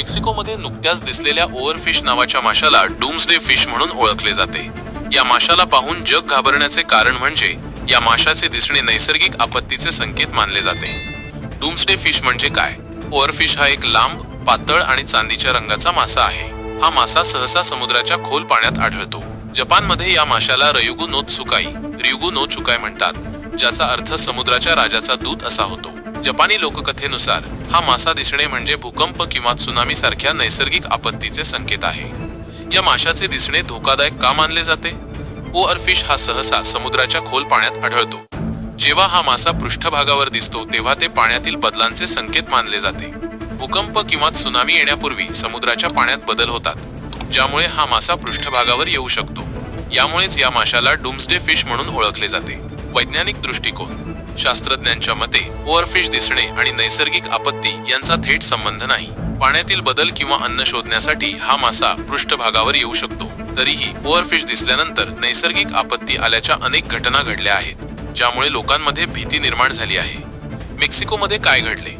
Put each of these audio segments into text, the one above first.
मेक्सिकोमध्ये नुकत्याच दिसलेल्या ओव्हरफिश नावाच्या माशाला डूम्सडे फिश म्हणून ओळखले जाते. या माशाला पाहून जग घाबरण्याचे कारण म्हणजे या माशाचे दिसणे नैसर्गिक आपत्तीचे संकेत मानले जाते. डूम्सडे फिश म्हणजे काय? ओव्हरफिश हा एक लांब पातळ आणि चांदीच्या रंगाचा मासा आहे. हा मासा सहसा समुद्राच्या खोल पाण्यात आढळतो. जपानमध्ये या माशाला रयुगु नो चुकाई रियुगु नो चुकाय म्हणतात ज्याचा अर्थ समुद्राच्या राजाचा दूत असा होतो. जपानी लोककथेनुसार हा मासा दिसणे म्हणजे भूकंप किंवा त्सुनामी सारख्या नैसर्गिक आपत्तीचे संकेत आहे. या माशाचे दिसणे धोकादायक का मानले जाते? ओअर फिश हा सहसा समुद्राच्या खोल पाण्यात आढळतो. जेव्हा हा मासा पृष्ठभागावर दिसतो तेव्हा ते पाण्यातील बदलांचे संकेत मानले जाते. भूकंप किंवा त्सुनामी येण्यापूर्वी समुद्राच्या पाण्यात बदल होतात ज्यामुळे हा मासा पृष्ठभागावर येऊ शकतो. यामुळेच या माशाला डुम्सडे फिश म्हणून ओळखले जाते. वैज्ञानिक दृष्टिकोन शास्त्रज्ञांच्या मते ओव्हरफिश दिसणे आणि नैसर्गिक आपत्ती यांचा थेट संबंध नाही. पाण्यातील बदल किंवा अन्न शोधण्यासाठी हा मासा पृष्ठभागावर येऊ शकतो. तरीही ओव्हरफिश दिसल्यानंतर नैसर्गिक आपत्ती आल्याच्या अनेक घटना घडल्या आहेत ज्यामुळे लोकांमध्ये भीती निर्माण झाली आहे. मेक्सिकोमध्ये काय घडले?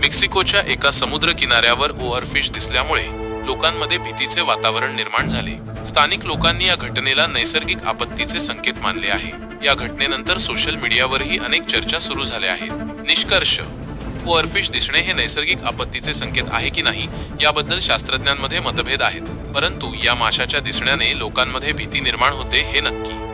मेक्सिकोच्या एका समुद्र किनाऱ्यावर ओव्हरफिश दिसल्यामुळे लोकांमध्ये भीतीचे वातावरण निर्माण झाले. स्थानिक लोकांनी या घटनेला नैसर्गिक आपत्तीचे संकेत मानले आहे. या घटनेनंतर सोशल मीडियावरही अनेक चर्चा सुरू झाल्या आहेत. निष्कर्ष ओव्हरफिश दिसणे हे नैसर्गिक आपत्तीचे संकेत आहे की नाही याबद्दल शास्त्रज्ञांमध्ये मतभेद आहेत. परंतु या माशाच्या दिसण्याने लोकांमध्ये भीती निर्माण होते हे नक्की.